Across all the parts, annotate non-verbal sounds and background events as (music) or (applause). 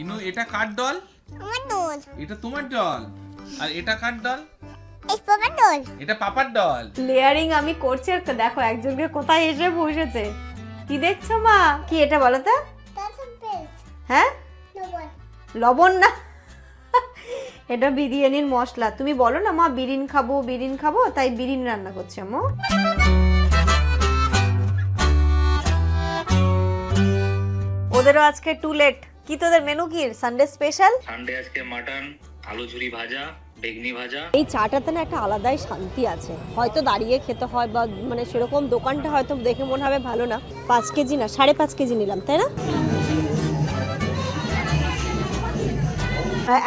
ইনু এটা কার ডল আমার দোল। এটা তোমার ডল আর এটা কার ডল এই বাবার দোল। এটা পাপার ডল লেয়ারিং আমি করছি আর দেখো একজনকে কোথায় এসে বসেছে? কি দেখছ মা? কি এটা বলো তো? হ্যাঁ? লবণ। না। এটা বিরিয়ানির মশলা। তুমি বলো না মা বিরিন খাব বিরিন খাব তাই বিরিন রান্না করছি আম্মু। ওদেরও আজকে টু লেট কি তোদের মেনু কি? সানডে স্পেশাল সানডে আজকে মাটন আলু ঝুরি ভাজা বেগনি ভাজা। এই চাটাতে না একটা আলাদাই শান্তি আছে। হয়তো দাঁড়িয়ে খেতে হয় বা মানে সেরকম দোকানটা হয়তো দেখে মনে হবে ভালো না। পাঁচ কেজি না সাড়ে পাঁচ কেজি নিলাম তাই না?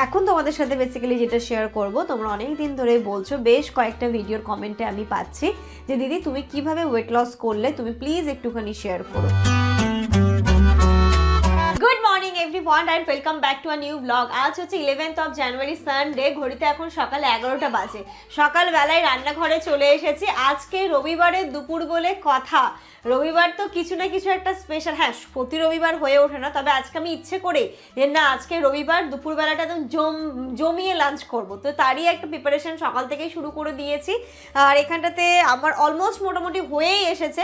এখন তোমাদের সাথে বেসিক্যালি যেটা শেয়ার করব তোমরা অনেক দিন ধরে বলছো বেশ কয়েকটা ভিডিওর কমেন্টে আমি পাচ্ছি যে দিদি তুমি কীভাবে ওয়েট লস করলে? তুমি প্লিজ একটুখানি শেয়ার করো। Good morning everyone and welcome back to a new blog আজ হচ্ছে ইলেভেন্থ অফ জানুয়ারি সানডে ঘড়িতে এখন সকাল এগারোটা বাজে। সকালবেলায় রান্নাঘরে চলে এসেছি। আজকে রবিবারের দুপুর বলে কথা। রবিবার তো কিছু না কিছু একটা স্পেশাল হ্যাঁ প্রতি রবিবার হয়ে ওঠে না, তবে আজকে আমি ইচ্ছে করে যে না, আজকে রবিবার দুপুরবেলাটা একদম জম, জমিয়ে লাঞ্চ করব। তো তারই একটা প্রিপারেশন সকাল থেকেই শুরু করে দিয়েছি। আর এখানটাতে আমার অলমোস্ট মোটামুটি হয়েই এসেছে।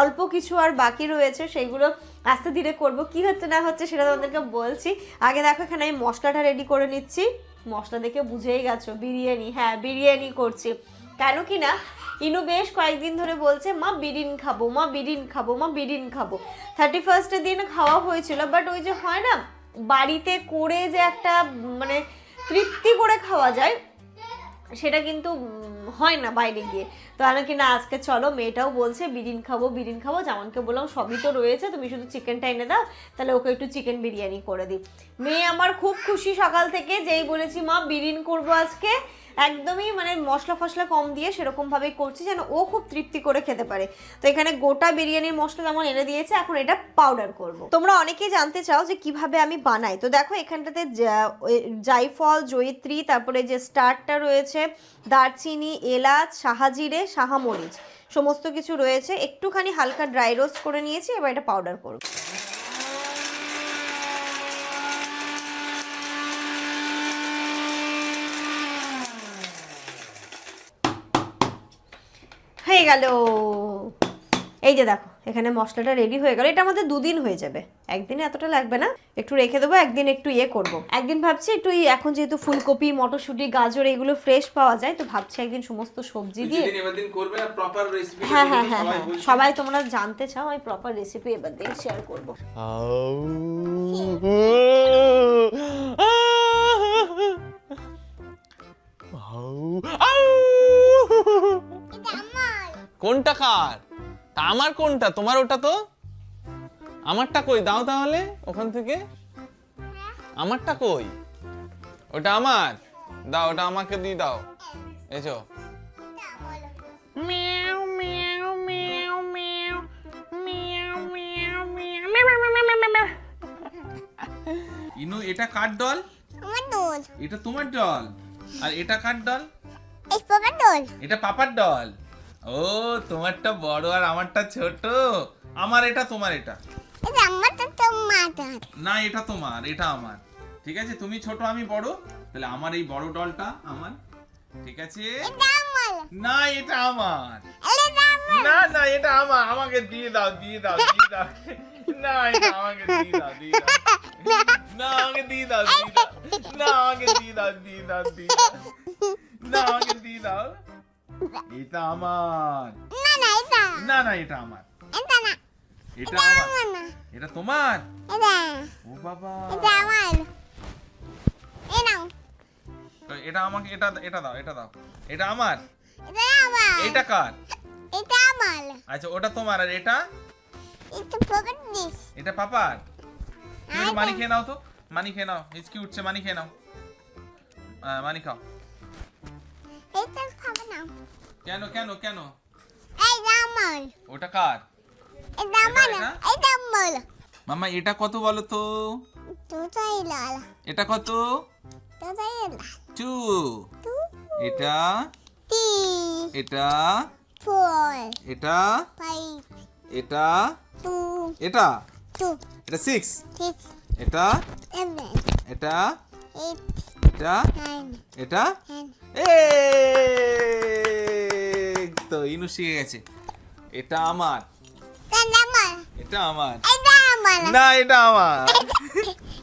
অল্প কিছু আর বাকি রয়েছে, সেইগুলো আস্তে ধীরে করব। কি হচ্ছে না হচ্ছে সেটা তোমাদেরকে বলছি। আগে দেখো এখানে আমি মশলাটা রেডি করে নিচ্ছি। মশলা দেখে বুঝেই গেছো, বিরিয়ানি। হ্যাঁ বিরিয়ানি করছি। কেন কি না, ইনু বেশ কয়েকদিন ধরে বলছে, মা, বিরিন খাব, মা, বিরিন খাব, মা, বিরিন খাব। থার্টি ফার্স্টের দিন খাওয়া হয়েছিল বাট ওই যে হয় না, বাড়িতে করে যে একটা মানে তৃপ্তি করে খাওয়া যায়, সেটা কিন্তু হয় না বাইরে গিয়ে। তো আমি কি না, আজকে চলো, মেয়েটাও বলছে, বিরিন খাব বিরিন খাব যেমনকে বললাম, সবই তো রয়েছে, তুমি শুধু চিকেনটা এনে দাও, তাহলে ওকে একটু চিকেন বিরিয়ানি করে দিই। মেয়ে আমার খুব খুশি সকাল থেকে, যেই বলেছি, মা, বিরিন করব আজকে। একদমই মানে মশলা ফসলা কম দিয়ে সেরকম ভাবেই করছি যেন ও খুব তৃপ্তি করে খেতে পারে। তো এখানে গোটা বিরিয়ানির মশলা যেমন এনে দিয়েছে, এখন এটা পাউডার করব। তোমরা অনেকেই জানতে চাও যে কীভাবে আমি বানাই। তো দেখো এখানটাতে জা- ওই জায়ফল জয়িত্রী, তারপরে যে স্টারটা রয়েছে, দারচিনি, এলাচ, শাহাজিরে, শাহামরিচ, সমস্ত কিছু রয়েছে। একটুখানি হালকা ড্রাই রোস্ট করে নিয়েছি, এবার এটা পাউডার করব। হয়ে গেল। এই যে দেখো এখানে মশলাটা রেডি হয়ে গেল। এটা আমাদের দুদিন হয়ে যাবে। একদিনে এতটা লাগবে না। একটু রেখে দেবো একদিন একটু ইয়ে করব। একদিন ভাবছি একটু এখন যেহেতু ফুলকপি মটরশুঁটি গাজর এগুলো ফ্রেশ পাওয়া যায় তো ভাবছি একদিন সমস্ত সবজি দিয়ে যেদিন এবার দিন করবে না প্রপার রেসিপি হ্যাঁ হ্যাঁ হ্যাঁ হ্যাঁ। সবাই তোমরা জানতে চাও আমি প্রপার রেসিপি এবার দিয়ে শেয়ার করব। এটা আমার কোনটা কার তা আমার কোনটা তোমার ওটা তো আমারটা কই দাও তাহলে ওখান থেকে আমারটা কই ওটা আমার দাও ওটা আমাকে দিয়ে দাও এসো ইনু এটা কার ডল আমার দোল এটা তোমার ডল আর এটা কার ডল এই বাবার দোল এটা পাপার ডল ও তোমারটা বড় আর আমারটা ছোট? আমার এটা তোমার এটা। না এটা তোমার এটা আমার। ঠিক আছে তুমি ছোট আমি বড়? তাহলে আমার এই বড় ডলটা আমার। ঠিক আছে? এটা আমার। না এটা আমার। এটা আমার। না না এটা আমার। আমাকে দিয়ে দাও দিয়ে দাও দিয়ে দাও। না এটা আমাকে দিয়ে দাও দিয়ে দাও। না আমাকে দিয়ে দাও দিয়ে দাও। না আমাকে দিয়ে দাও দিয়ে দাও দিয়ে দাও। না আমাকে দিয়ে দাও। এটা আমার। না না এটা। না না এটা আমার। এটা না। এটা আমার। না। এটা তোমার? এটা। ও বাবা। এটা আমার। এই নাও। তো এটা আমাকে এটা এটা দাও এটা দাও। এটা আমার? এটা আমার। এটা কার? এটা আমার। আচ্ছা ওটা তোমার আর এটা? এটা পকেট দিস এটা পাপার? তুমি মানি খেয়ে নাও তো। মানি খেয়ে নাও। হিচকি উঠছে মানি খেয়ে নাও। মানি খাও। এটা খাবে না কেন কেন কেন? এটা আমার ওটা কার? এটা আমার এটা? আমার মামা এটা কত বলো তো? তুই লাল। এটা কত? তাই লাল। টু। এটা? তি এটা? ফোর। এটা? ফাইভ। এটা? টু। এটা? টু। এটা সিক্স। সিক্স। এটা? সেভেন। এটা? eight, এটা এটা. এই তো ইনু শিখে গেছে। এটা আমার। এটা আমার, না এটা আমার।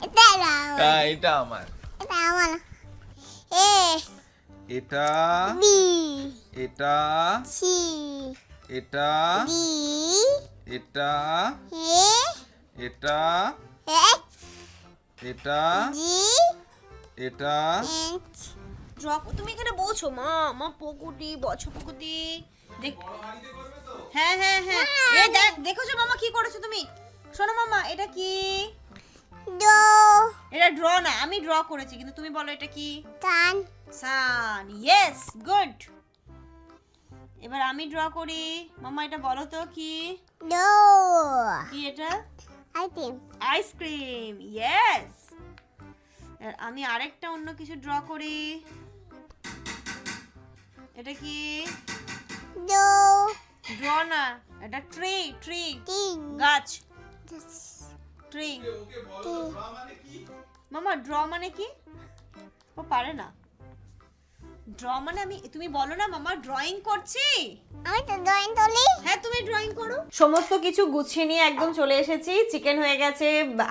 এটা আমার, (laughs) হ্যাঁ এটা এটা এটা এটা এটা এটা এটা তুমি এখানে বলছো মা মা পকুটি বছো পকুটি দেখ হ্যাঁ হ্যাঁ হ্যাঁ। এ দেখ দেখেছ মামা কি করেছ তুমি? শোনো মামা এটা কি? এটা ড্র না আমি ড্র করেছি কিন্তু তুমি বলো এটা কি? Tan, সান ইয়েস গুড এবার আমি ড্র করি। মামা এটা বলো তো কি. কি এটা? Think. আইসক্রিম ইয়েস আমি আরেকটা অন্য কিছু ড্র করি। এটা কি? ড্র না এটা ট্রি ট্রি গাছ। Tree tin. মামা ড্র মানে কি? ও পারে না। ড্র মানে আমি তুমি বলো না মামা ড্রয়িং করছি। আমি তো ড্রয়িং তুলি হ্যাঁ তুমি ড্রয়িং করো। সমস্ত কিছু গুছিয়ে নিয়ে একদম চলে এসেছি। চিকেন হয়ে গেছে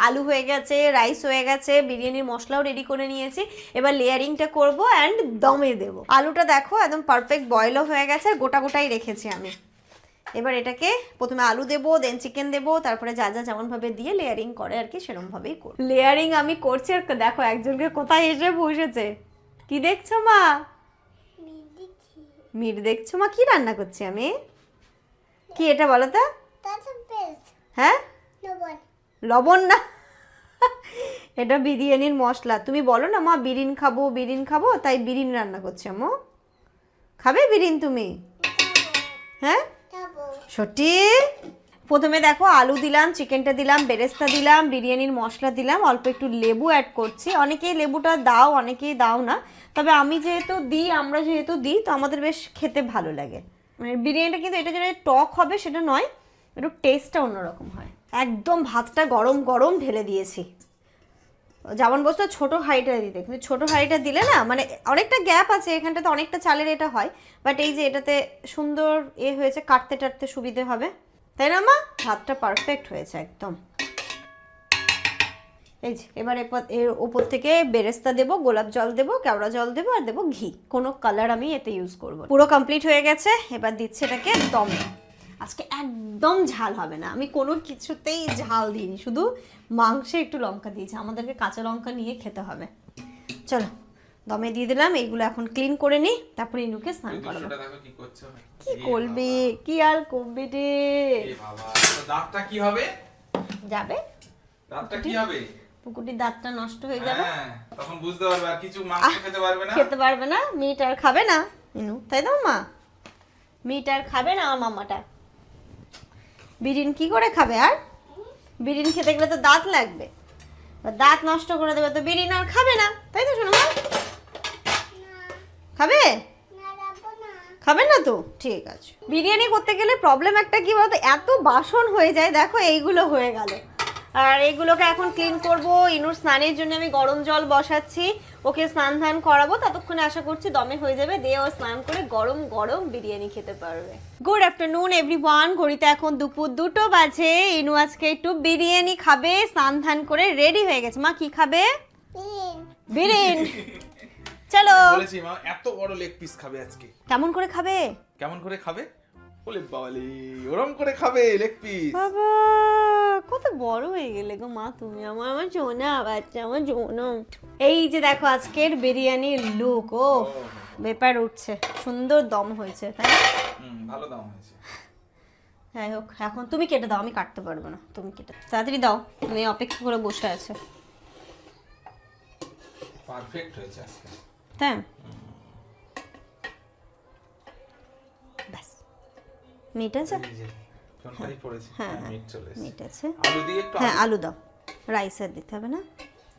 আলু হয়ে গেছে রাইস হয়ে গেছে বিরিয়ানির মশলাও রেডি করে নিয়েছি। এবার লেয়ারিংটা করব অ্যান্ড দমে দেবো। আলুটা দেখো একদম পারফেক্ট বয়েলও হয়ে গেছে আর গোটা গোটাই রেখেছি আমি। এবার এটাকে প্রথমে আলু দেবো দেন চিকেন দেবো তারপরে যা যা যেমনভাবে দিয়ে লেয়ারিং করে আর কি সেরমভাবেই করব। লেয়ারিং আমি করছি আর দেখো একজনকে কোথায় এসে বসেছে? কি দেখছ মা? মিট দেখছ? মা কি রান্না করছি আমি? কি এটা বলো তো. হ্যাঁ? লবণ। না? এটা বিরিয়ানির মশলা। তুমি বলো না মা বিরিন খাব বিরিন খাব তাই বিরিন রান্না করছি আমো খাবে বিরিন তুমি? হ্যাঁ? সঠিক সত্যি? প্রথমে দেখো আলু দিলাম চিকেনটা দিলাম, বেরেস্তা দিলাম, বিরিয়ানির মশলা দিলাম, অল্প একটু লেবু অ্যাড করছি। অনেকেই লেবুটা দাও, অনেকেই দাও না। তবে আমি যেহেতু দিই, আমরা যেহেতু দিই, তো আমাদের বেশ খেতে ভালো লাগে। মানে বিরিয়ানিটা কিন্তু এটা যেটা টক হবে সেটা নয়, একটু টেস্টটা অন্যরকম হয়। একদম ভাতটা গরম গরম ঢেলে দিয়েছি। যেমন বসতো ছোটো হাঁড়িটা দিতে কিন্তু ছোটো হাঁড়িটা দিলে না মানে অনেকটা গ্যাপ আছে, এখানটাতে অনেকটা চালের এটা হয় বাট এই যে এটাতে সুন্দর এ হয়েছে কাটতে টাটতে সুবিধে হবে। তাই না, মা? ভাতটা পারফেক্ট হয়েছে একদম। এই যে, এবার এর ওপর থেকে বেরেস্তা দেবো, গোলাপ জল দেবো, কেওড়া জল দেবো আর দেবো ঘি। কোনো কালার আমি এতে ইউজ করব পুরো কমপ্লিট হয়ে গেছে, এবার দিচ্ছে এটাকে দমে। আজকে একদম ঝাল হবে না, আমি কোনো কিছুতেই ঝাল দিইনি, শুধু মাংসে একটু লঙ্কা দিয়েছি, আমাদেরকে কাঁচা লঙ্কা নিয়ে খেতে হবে। চলো। দমে দিয়ে দিলাম এইগুলো এখন ক্লিন করে নিই তারপরে ইনুকে স্নান করাবো। কি করবি? কি আর করবি রে? দাঁতটা কি হবে? যাবে। দাঁতটা কি হবে? পুকুরটির দাঁতটা নষ্ট হয়ে যাবে। হ্যাঁ তখন বুঝতে পারবে আর কিছু মাংস খেতে পারবে না। খেতে পারবে না মিট আর খাবে না। ইনু তাই তো মা? মিট আর খাবে না আমার মামাটা? বিরিন কি করে খাবে আর? বিরিন খেতে গেলে তো দাঁত লাগবে। দাঁত নষ্ট করে দেবে তো বিরিন আর খাবে না তাই তো শোনো মা? খাবে? খাবে না তো? ঠিক আছে। বিরিয়ানি করতে গেলে প্রবলেম একটা কি বলতো? এত বাসন হয়ে যায় দেখো এইগুলো হয়ে গেল। আর এইগুলোকে এখন ক্লিন করব। ইনুর স্নানের জন্য আমি গরম জল বসাচ্ছি। ওকে স্নান ধান করাবো। ততক্ষণে আশা করছি দমে হয়ে যাবে। দিয়ে ও স্নান করে গরম গরম বিরিয়ানি খেতে পারবে। গুড আফটারনুন এভরিওয়ান ঘড়িতে এখন দুপুর দুটো বাজে। ইনু আজকে একটু বিরিয়ানি খাবে। স্নান ধান করে রেডি হয়ে গেছে। মা কি খাবে? বিরিন চলো। বলেছি মা এত বড় লেগ পিস খাবে আজকে। কেমন করে খাবে? কেমন করে খাবে? বলে বাবালি ওরম করে খাবে লেগ পিস বাবা কত বড় হয়ে গেলে গো মা তুমি। আমার আমার জোনা বাচ্চা আমার জোনা এই যে দেখো আজকের বিরিয়ানির লুক ও। ব্যাপার উঠছে। সুন্দর দম হয়েছে তাই? ভালো দাম হয়েছে। যাই হোক এখন তুমি কেটে দাও আমি কাটতে পারব না। তুমি কেটে তাড়াতাড়ি দাও তুমি অপেক্ষা করে বসে আছে। পারফেক্ট হয়েছে আজকে। তাই ব্যাস মিট আছে? হ্যাঁ, হ্যাঁ মিট আছে। আলু দিয়ে একটু হ্যাঁ আলু- দাও। রাইস আর দিতে হবে না?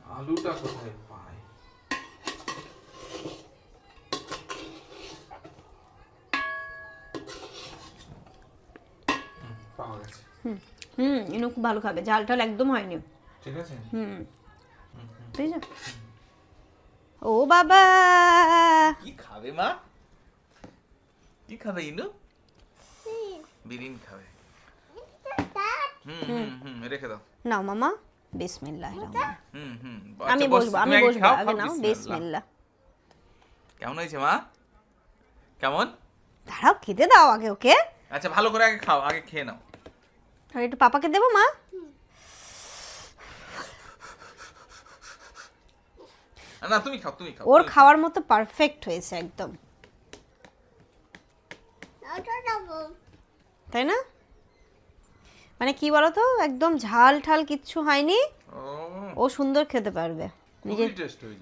আলুটা কোথায় পাই হুম, হুম ইনু খুব ভালো খাবে। ঝাল টাল একদম হয়নি। ঠিক আছে? হুম। তুই যা। ও বাবা। কি খাবে মা? কি খাবে ইনু? বিরিয়ানি খাবে। হুম হুম হুম। রেখে দাও। নাও মামা বিসমিল্লাহ হুম হুম আমি আচ্ছা, বসবো আমি তুমি আগে নাও বিসমিল্লাহ। বিসমিল্লাহ। কেমন হয়েছে মা? কেমন? দাঁড়াও খেতে দাও আগে ওকে? আচ্ছা ভালো করে আগে খাও আগে খেয়ে নাও। আর একটু পাপাকে দেবো মা? না তুমি খাও তুমি খাও ওর খাওয়ার মতো পারফেক্ট হয়েছে একদম। তাই না? মানে কি বলতো একদম ঝাল ঠাল কিচ্ছু হয়নি। ও। সুন্দর খেতে পারবে। নিজে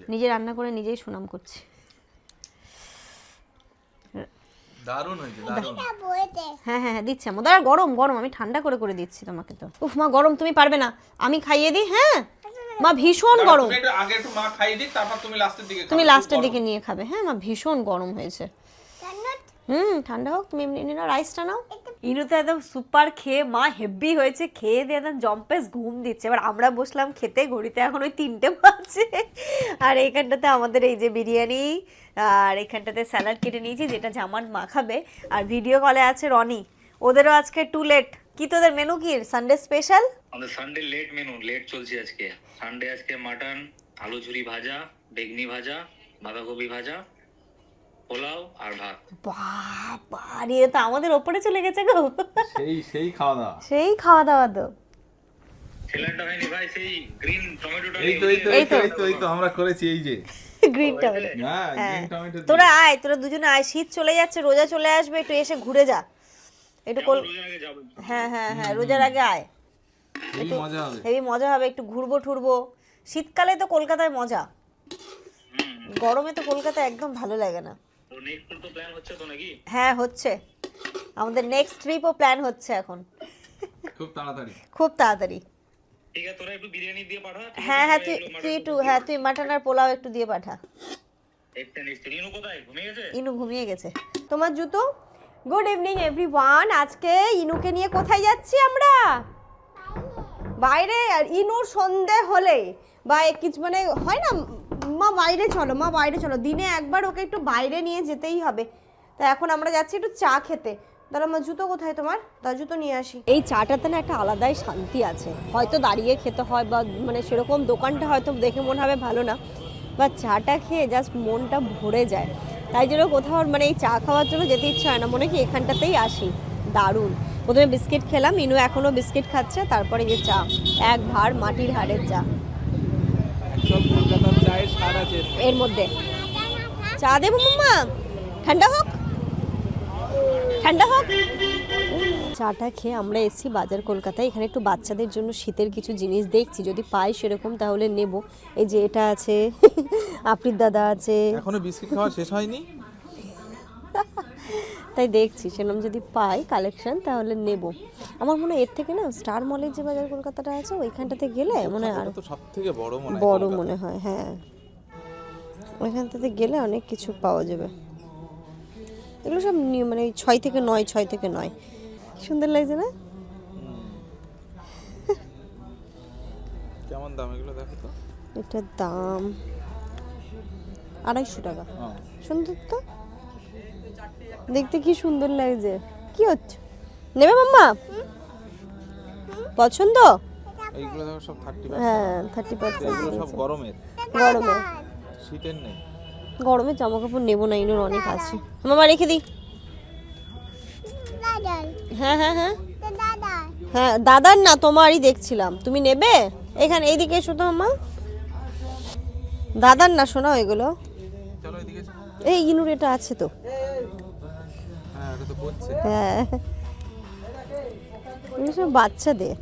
নিজে রান্না করে নিজেই সুনাম করছে। দারুণ হয়েছে দারুণ। হ্যাঁ হ্যাঁ হ্যাঁ দিচ্ছি। আমাদের আর গরম গরম। আমি ঠান্ডা করে করে দিচ্ছি তোমাকে তো। উফ মা গরম তুমি পারবে না। আমি খাইয়ে দিই হ্যাঁ? মা ভীষণ গরম। তুমি একটু আগে একটু মা খাইয়ে দিক তারপর তুমি লাস্টের দিকে তুমি লাস্টের দিকে নিয়ে খাবে। হ্যাঁ মা ভীষণ গরম হয়েছে। হুম ঠান্ডা হোক তুমি এমনি রাইসটা নাও। ইনু তো একদম সুপার খেয়ে, মা হেভি হয়েছে, খেয়ে দিয়ে একদম জম্পেস ঘুম দিচ্ছে। এবার আমরা বসলাম খেতে, ঘড়িতে এখন ওই তিনটে বাজে। আর এইখানটাতে আমাদের এই যে বিরিয়ানি, আর এখানটাতে স্যালাড কেটে নিয়েছি, যেটা জামান মা খাবে। আর ভিডিও কলে আছে রনি। ওদেরও আজকে টু লেট কি তোদের মেনু কি? সানডে স্পেশাল আমাদের সানডে লেট মেনু লেট চলছে আজকে। সানডে আজকে মাটন আলু ঝুরি ভাজা, বেগনি ভাজা, বাঁধাকপি ভাজা। পোলাও আর ভাত। বাবা রে তো আমাদের ওপরে চলে গেছে গো। সেই সেই খাওয়া দাওয়া। সেই খাওয়া দাওয়া তো। ছেলেটা হয়নি ভাই সেই গ্রিন টমেটোটা এই তো এই তো এই তো এই তো এই তো আমরা করেছি এই যে। গ্রিন টমেটো হ্যাঁ হ্যাঁ। গ্রিন টমেটো দিয়ে। তোরা আয় তোরা দুজনে আয় শীত চলে যাচ্ছে রোজা চলে আসবে একটু এসে ঘুরে যা। একটু কল রোজার আগে যাব। হ্যাঁ হ্যাঁ হ্যাঁ রোজার আগে আয়। এই মজা হবে। হেবি মজা হবে একটু ঘুরবো ঠুরবো শীতকালে তো কলকাতায় মজা। গরমে তো কলকাতা একদম ভালো লাগে না। তো নেক্সট তো প্ল্যান হচ্ছে তো নাকি? হ্যাঁ হচ্ছে। আমাদের নেক্সট ট্রিপও প্ল্যান হচ্ছে এখন। খুব তাড়াতাড়ি। খুব তাড়াতাড়ি। ঠিক আছে তোরা একটু বিরিয়ানি দিয়ে পাঠা হ্যাঁ হ্যাঁ তুই তুই একটু হ্যাঁ তুই মাটন আর পোলাও একটু দিয়ে পাঠা। ইনু কোথায়? ঘুমিয়ে গেছে? ইনু ঘুমিয়ে গেছে। তোমার জুতো? গুড ইভিনিং এভরিওয়ান আজকে ইনুকে নিয়ে কোথায় যাচ্ছি আমরা? বাইরে। আর ইনুর সন্ধে হলে বা এ কিছু মানে হয় না মা, বাইরে চলো, মা, বাইরে চলো। দিনে একবার ওকে একটু বাইরে নিয়ে যেতেই হবে। তা এখন আমরা যাচ্ছি একটু চা খেতে। দাঁড়া আমার জুতো কোথায় তোমার? তার জুতো নিয়ে আসি। এই চাটাতে না একটা আলাদাই শান্তি আছে। হয়তো দাঁড়িয়ে খেতে হয় বা মানে সেরকম দোকানটা হয়তো দেখে মনে হবে ভালো না। বা চাটা খেয়ে জাস্ট মনটা ভরে যায়। তাই জন্য কোথাও মানে এই চা খাওয়ার জন্য যেতে ইচ্ছা হয় না। মনে কি এখানটাতেই আসি। দারুণ। প্রথমে বিস্কিট খেলাম, ইনু এখনও বিস্কিট খাচ্ছে, তারপরে যে চা। এক ভার মাটির হাড়ের চা। এর মধ্যে। চা দেবো মাম্মা? ঠান্ডা হোক। ঠান্ডা হোক। চাটা খেয়ে আমরা এসেছি বাজার কলকাতায়। এখানে একটু বাচ্চাদের জন্য শীতের কিছু জিনিস দেখছি। যদি পাই সেরকম তাহলে নেব। এই যে এটা আছে (laughs) আপির দাদা আছে। এখনও বিস্কিট খাওয়া শেষ হয়নি? তাই দেখছি। সেরকম যদি পাই কালেকশন তাহলে নেব। আমার মনে হয় এর থেকে না স্টার মলের যে বাজার কলকাতাটা আছে ওইখানটাতে গেলে মনে হয় আর তো সব থেকে বড় মনে বড় মনে হয় হ্যাঁ। ওইখানটাতে গেলে অনেক কিছু পাওয়া যাবে। এগুলো সব নিউ- মানে ছয় থেকে নয় ছয় থেকে নয়। সুন্দর লাগছে না? কেমন দাম এগুলো দেখো তো? এটার দাম আড়াইশো টাকা। সুন্দর তো? দেখতে কি সুন্দর লাগছে। কি হচ্ছে? নেবে মাম্মা? পছন্দ? এইগুলো সব থার্টি হ্যাঁ থার্টি পার্সেন্ট এগুলো সব গরমের গরমে। শীতের নেই। গরমে জামা কাপড় নেব না ইনোর অনেক আছে। মামা রেখে দিই। হ্যাঁ হ্যাঁ হ্যাঁ। হ্যাঁ দাদার না তোমারই দেখছিলাম। তুমি নেবে? এখানে এইদিকে এসো তো মামা দাদার না শোনা চলো। এই ইনুর এটা আছে তো। হ্যাঁ। বাচ্চাদের।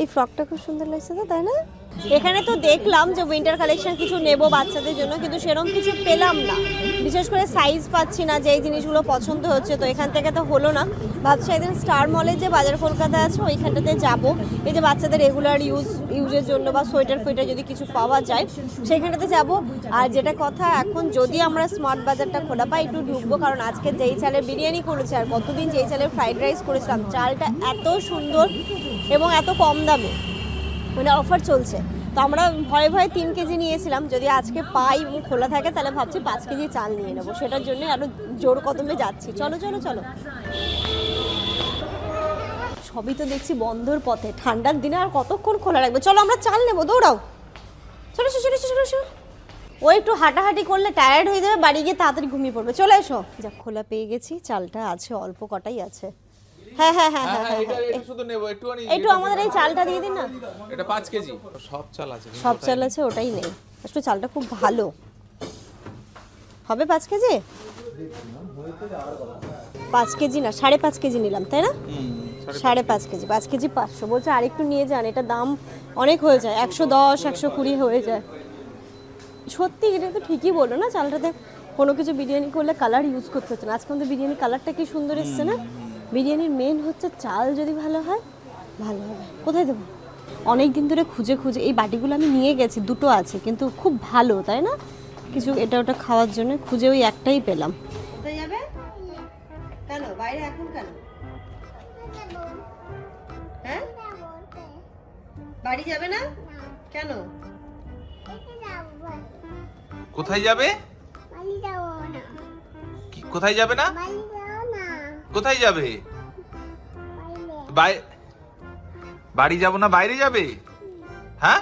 এই ফ্রকটা খুব সুন্দর লাগছে তো, তাই না? এখানে তো দেখলাম যে উইন্টার কালেকশন কিছু নেব বাচ্চাদের জন্য, কিন্তু সেরকম কিছু পেলাম না। বিশেষ করে সাইজ পাচ্ছি না যে এই জিনিসগুলো পছন্দ হচ্ছে, তো এখান থেকে তো হলো না। ভাবছি একদিন স্টার মলে যে বাজার কলকাতা আছে, ওইখানটাতে যাব। এই যে বাচ্চাদের রেগুলার ইউজ ইউজের জন্য বা সোয়েটার ফোয়েটার যদি কিছু পাওয়া যায়, সেখানটাতে যাব। আর যেটা কথা, এখন যদি আমরা স্মার্ট বাজারটা খোলা পাই, একটু ঢুকবো, কারণ আজকে যেই চালের বিরিয়ানি করেছে আর কতদিন যেই চালের ফ্রাইড রাইস করেছিলাম, চালটা এত সুন্দর এবং এত কম দামে। মানে অফার চলছে। তো আমরা ভয়ে ভয়ে তিন কেজি নিয়েছিলাম। যদি আজকে পাই খোলা থাকে, তাহলে ভাবছি পাঁচ কেজি চাল নিয়ে নেব। সেটার জন্য আরও জোর কদমে যাচ্ছি। চলো চলো চলো। সবই তো দেখছি বন্ধর পথে। ঠান্ডার দিনে আর কতক্ষণ খোলা রাখবে? চলো, আমরা চাল নেব। দৌড়াও। চলো চলো চলো এসো। ও একটু হাঁটাহাঁটি করলে টায়ার্ড হয়ে যাবে, বাড়ি গিয়ে তাড়াতাড়ি ঘুমিয়ে পড়বে। চলে এসো। যাক, খোলা পেয়ে গেছি। চালটা আছে, অল্প কটাই আছে। হ্যাঁ হ্যাঁ হ্যাঁ হ্যাঁ হ্যাঁ হ্যাঁ। এটা শুধু নেব একটুখানি একটু আমাদের এই চালটা দিয়ে দিন না। এটা কেজি। সব চাল আছে সব চাল আছে ওটাই নেই। একটু চালটা খুব ভালো। হবে পাঁচ কেজি? পাঁচ কেজি না সাড়ে পাঁচ কেজি নিলাম তাই না? সাড়ে পাঁচ কেজি। পাঁচ কেজি পাঁচশো। বলছে আরেকটু নিয়ে যান এটা দাম অনেক হয়ে যায় একশো দশ একশো কুড়ি হয়ে যায়। সত্যি এটা তো ঠিকই বলল না চালটাতে? কোনো কিছু বিরিয়ানি করলে কালার ইউজ করতে হচ্ছে না। আজকে আমাদের বিরিয়ানি কালারটা কি সুন্দর এসছে না? বিরিয়ানির মেন হচ্ছে চাল যদি ভালো হয় ভালো হবে। কোথায় দেবো? অনেক দিন ধরে খুঁজে খুঁজে এই বাটিগুলো আমি নিয়ে গেছি দুটো আছে কিন্তু খুব ভালো তাই না? কিছু এটা ওটা খাওয়ার জন্য খুঁজে ওই একটাই পেলাম। কোথায় যাবে? কেন? বাইরে এখন কেন? হ্যাঁ? বাড়ি যাবে না? কেন? কোথায় যাবে? বাড়ি যাব না। কি কোথায় যাব না? কোথায় যাবে? বাইরে বাড়ি যাব না বাইরে যাবে? হ্যাঁ।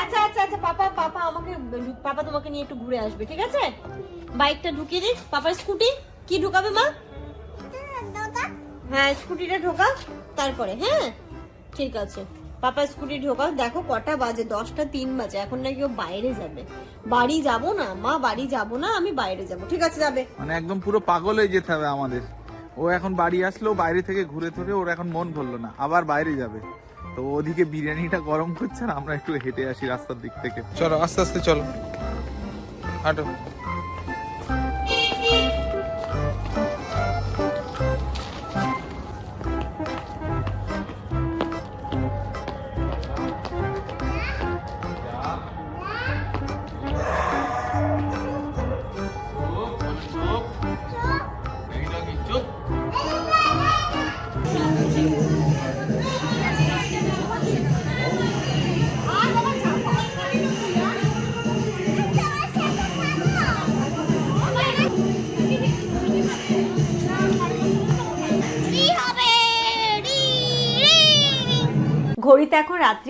আচ্ছা আচ্ছা আচ্ছা পাপা পাপা আমাকে পাপা তোমাকে নিয়ে একটু ঘুরে আসবে ঠিক আছে? বাইকটা ঢুকিয়ে দিস পাপার স্কুটি? কি ঢুকাবে মা? দাদা। হ্যাঁ স্কুটিটা ঢোকা তারপরে হ্যাঁ? ঠিক আছে। পাপা স্কুটি ঢোকাও। দেখো কটা বাজে দশটা তিন বাজে। এখন নাকি ও বাইরে যাবে। বাড়ি যাব না মা বাড়ি যাব না আমি বাইরে যাব। ঠিক আছে যাবে। মানে একদম পুরো পাগল হয়ে যেতে হবে আমাদের। ও এখন বাড়ি আসলো বাইরে থেকে ঘুরে ধরে ওর এখন মন ভরলো না আবার বাইরে যাবে। তো ওদিকে বিরিয়ানিটা গরম করছে আর আমরা একটু হেঁটে আসি রাস্তার দিক থেকে। চলো আস্তে আস্তে চলো। হাঁটো।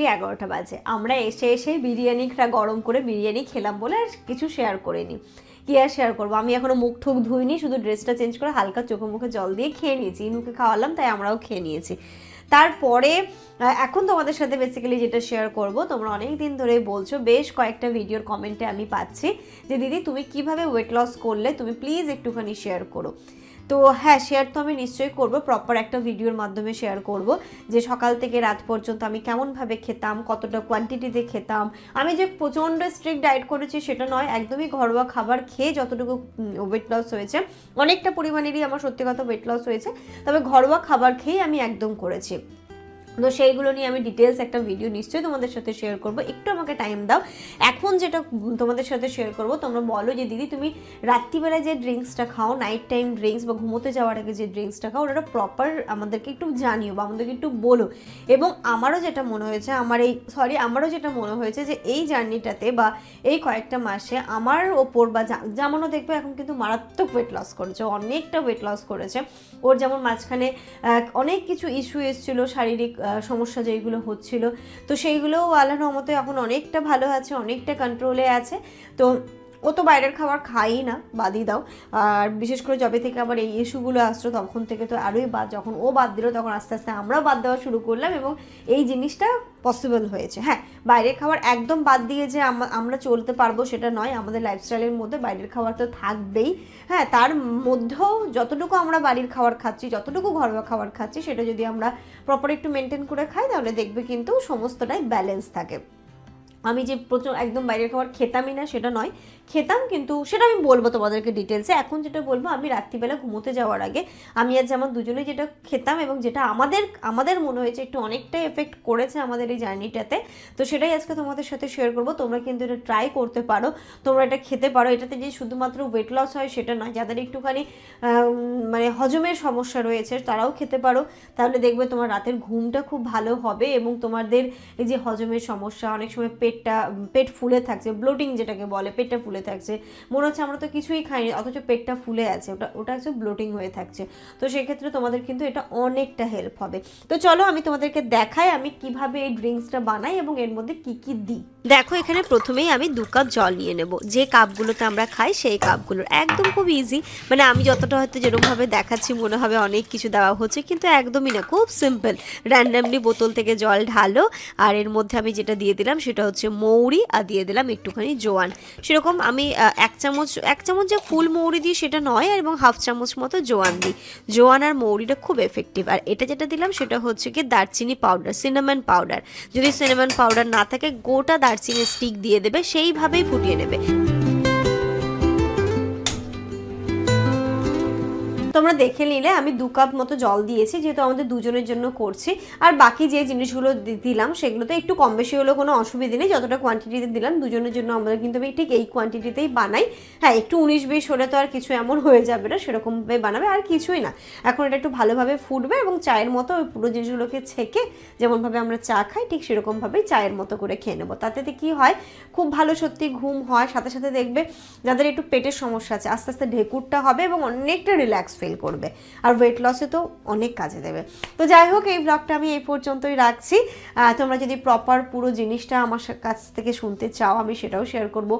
রাত্রি এগারোটা বাজে। আমরা এসে এসে বিরিয়ানিটা গরম করে বিরিয়ানি খেলাম বলে আর কিছু শেয়ার করিনি। কি আর শেয়ার করব? আমি এখনও মুখ ঠুক ধুইনি, শুধু ড্রেসটা চেঞ্জ করে হালকা চোখে মুখে জল দিয়ে খেয়ে নিয়েছি। ইনুকে খাওয়ালাম, তাই আমরাও খেয়ে নিয়েছি। তারপরে এখন তোমাদের সাথে বেসিক্যালি যেটা শেয়ার করব, তোমরা অনেক দিন ধরে বলছো, বেশ কয়েকটা ভিডিওর কমেন্টে আমি পাচ্ছি যে, দিদি, তুমি কীভাবে ওয়েট লস করলে? তুমি প্লিজ একটুখানি শেয়ার করো। তো হ্যাঁ শেয়ার তো আমি নিশ্চয়ই করব প্রপার একটা ভিডিওর মাধ্যমে শেয়ার করব যে সকাল থেকে রাত পর্যন্ত আমি কেমনভাবে খেতাম, কতটা কোয়ান্টিটিতে খেতাম। আমি যে প্রচণ্ড স্ট্রিক্ট ডায়েট করেছি সেটা নয়, একদমই ঘরোয়া খাবার খেয়ে যতটুকু ওয়েট লস হয়েছে, অনেকটা পরিমাণেরই আমার সত্যি কথা ওয়েট লস হয়েছে, তবে ঘরোয়া খাবার খেয়ে আমি একদম করেছি। তো সেইগুলো নিয়ে আমি ডিটেলস একটা ভিডিও নিশ্চয়ই তোমাদের সাথে শেয়ার করব। একটু আমাকে টাইম দাও। এখন যেটা তোমাদের সাথে শেয়ার করব, তোমরা বলো যে দিদি, তুমি রাত্রিবেলায় যে ড্রিঙ্কসটা খাও নাইট টাইম ড্রিঙ্কস বা ঘুমোতে যাওয়ার আগে যে ড্রিঙ্কসটা খাও ওটা প্রপার আমাদেরকে একটু জানিও বা আমাদেরকে একটু বলো। এবং আমারও যেটা মনে হয়েছে, আমার এই সরি আমারও যেটা মনে হয়েছে যে এই জার্নিটাতে বা এই কয়েকটা মাসে আমার ওপর বা যেমনও দেখবে এখন কিন্তু মারাত্মক ওয়েট লস করেছে, অনেকটা ওয়েট লস করেছে। ওর যেমন মাঝখানে অনেক কিছু ইস্যু এসেছিল শারীরিক সমস্যা যেইগুলো হচ্ছিল। তো সেইগুলোও আল্লাহ রহমতে এখন অনেকটা ভালো আছে, অনেকটা কন্ট্রোলে আছে। তো ও তো বাইরের খাবার খাই না, বাদই দাও। আর বিশেষ করে যবে থেকে আবার এই ইস্যুগুলো আসলো তখন থেকে তো আরোই বাদ, যখন ও বাদ দিল, তখন আস্তে আস্তে আমরাও বাদ দেওয়া শুরু করলাম এবং এই জিনিসটা পসিবল হয়েছে। হ্যাঁ বাইরের খাবার একদম বাদ দিয়ে যে আমরা চলতে পারব সেটা নয়, আমাদের লাইফস্টাইলের মধ্যে বাইরের খাবার তো থাকবেই। হ্যাঁ তার মধ্যেও যতটুকু আমরা বাড়ির খাবার খাচ্ছি, যতটুকু ঘরোয়া খাবার খাচ্ছি, সেটা যদি আমরা প্রপার একটু মেনটেন করে খাই, তাহলে দেখবে কিন্তু সমস্তটাই ব্যালেন্স থাকে। আমি যে প্রচুর একদম বাইরের খাবার খেতামই না, সেটা নয় খেতাম, কিন্তু সেটা আমি বলব তোমাদেরকে ডিটেলসে এখন যেটা বলব, আমি রাত্রিবেলা ঘুমোতে যাওয়ার আগে আমি আজ যেমন দুজনেই যেটা খেতাম এবং যেটা আমাদের আমাদের মনে হয়েছে একটু অনেকটাই এফেক্ট করেছে আমাদের এই জার্নিটাতে তো সেটাই আজকে তোমাদের সাথে শেয়ার করব। তোমরা কিন্তু এটা ট্রাই করতে পারো, তোমরা এটা খেতে পারো। এটাতে যে শুধুমাত্র ওয়েট লস হয় সেটা নয়, যাদের একটুখানি মানে হজমের সমস্যা রয়েছে তারাও খেতে পারো। তাহলে দেখবে তোমার রাতের ঘুমটা খুব ভালো হবে এবং তোমাদের এই যে হজমের সমস্যা, অনেক সময় পেটটা পেট ফুলে থাকছে ব্লোটিং যেটাকে বলে, পেটটা ফুলে থাকছে। মনে হচ্ছে আমরা তো কিছুই খাইনি, অথচ পেটটা ফুলে আছে, ওটা ওটা হচ্ছে ব্লোটিং হয়ে থাকছে। তো সেক্ষেত্রে তোমাদের কিন্তু এটা অনেকটা হেল্প হবে। তো চলো আমি তোমাদেরকে দেখাই আমি কীভাবে এই ড্রিঙ্কসটা বানাই এবং এর মধ্যে কি কি দিই। দেখো এখানে প্রথমেই আমি দু কাপ জল নিয়ে নেব। যে কাপগুলোতে আমরা খাই সেই কাপগুলোর একদম খুব ইজি মানে আমি যতটা হয়তো যেরকমভাবে দেখাচ্ছি মনে হবে অনেক কিছু দেওয়া হচ্ছে, কিন্তু একদমই না, খুব সিম্পল র্যান্ডামলি বোতল থেকে জল ঢালো, আর এর মধ্যে আমি যেটা দিয়ে দিলাম সেটা হচ্ছে মৌরি, আর দিয়ে দিলাম একটুখানি জোয়ান। সেরকম আমি এক চামচ এক চামচ যে ফুল মৌরি দিই সেটা নয় এবং হাফ চামচ মতো জোয়ান দিই। জোয়ান আর মৌরিটা খুব এফেক্টিভ আর এটা যেটা দিলাম সেটা হচ্ছে কি দারচিনি পাউডার সিনামন পাউডার যদি সিনামন পাউডার না থাকে, গোটা দারচিনি স্টিক দিয়ে দেবে, সেইভাবেই ফুটিয়ে নেবে। তোমরা দেখে নিলে, আমি দু কাপ মতো জল দিয়েছি, যেহেতু আমাদের দুজনের জন্য করছি। আর বাকি যে জিনিসগুলো দিলাম, সেগুলোতে একটু কম বেশি হলেও কোনো অসুবিধা নেই, যতটা কোয়ান্টিটিতে দিলাম, দুজনের জন্য আমরা কিন্তু আমি ঠিক এই কোয়ান্টিটিতেই বানাই। হ্যাঁ একটু উনিশ বিশ হলে তো আর কিছু এমন হয়ে যাবে না, সেরকমভাবে বানাবে, আর কিছুই না। এখন এটা একটু ভালোভাবে ফুটবে এবং চায়ের মতো ওই পুরো জিনিসগুলোকে ছেঁকে যেমনভাবে আমরা চা খাই, ঠিক সেরকমভাবেই চায়ের মতো করে খেয়ে নেব। তাতে কি হয়, খুব ভালো সত্যি ঘুম হয়, সাথে সাথে দেখবে যাদের একটু পেটের সমস্যা আছে, আস্তে আস্তে ঢেকুরটা হবে এবং অনেকটা রিল্যাক্স ফিল করবে। আর ওয়েট লসে তো অনেক কাজে দেবে। তো যাই হোক, এই ব্লগটা আমি এই পর্যন্তই রাখছি। তোমরা যদি প্রপার পুরো জিনিসটা আমার কাছ থেকে শুনতে চাও, আমি সেটাও শেয়ার করব।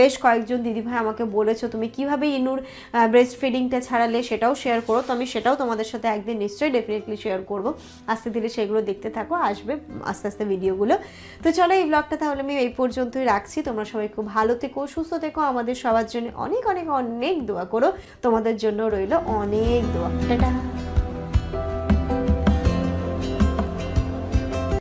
বেশ কয়েকজন দিদিভাই আমাকে বলেছ, তুমি কীভাবে ইনুর ব্রেস্ট ফিডিংটা ছাড়ালে সেটাও শেয়ার করো। তো আমি সেটাও তোমাদের সাথে একদিন নিশ্চয়ই ডেফিনেটলি শেয়ার করব। আস্তে ধীরে সেগুলো দেখতে থাকো, আসবে আস্তে আস্তে ভিডিওগুলো তো চলো, এই ব্লগটা তাহলে আমি এই পর্যন্তই রাখছি। তোমরা সবাই খুব ভালো থেকো, সুস্থ থেকো। আমাদের সবার জন্য অনেক অনেক অনেক দোয়া করো। তোমাদের জন্য রইল অনেক দোয়া। টাটা।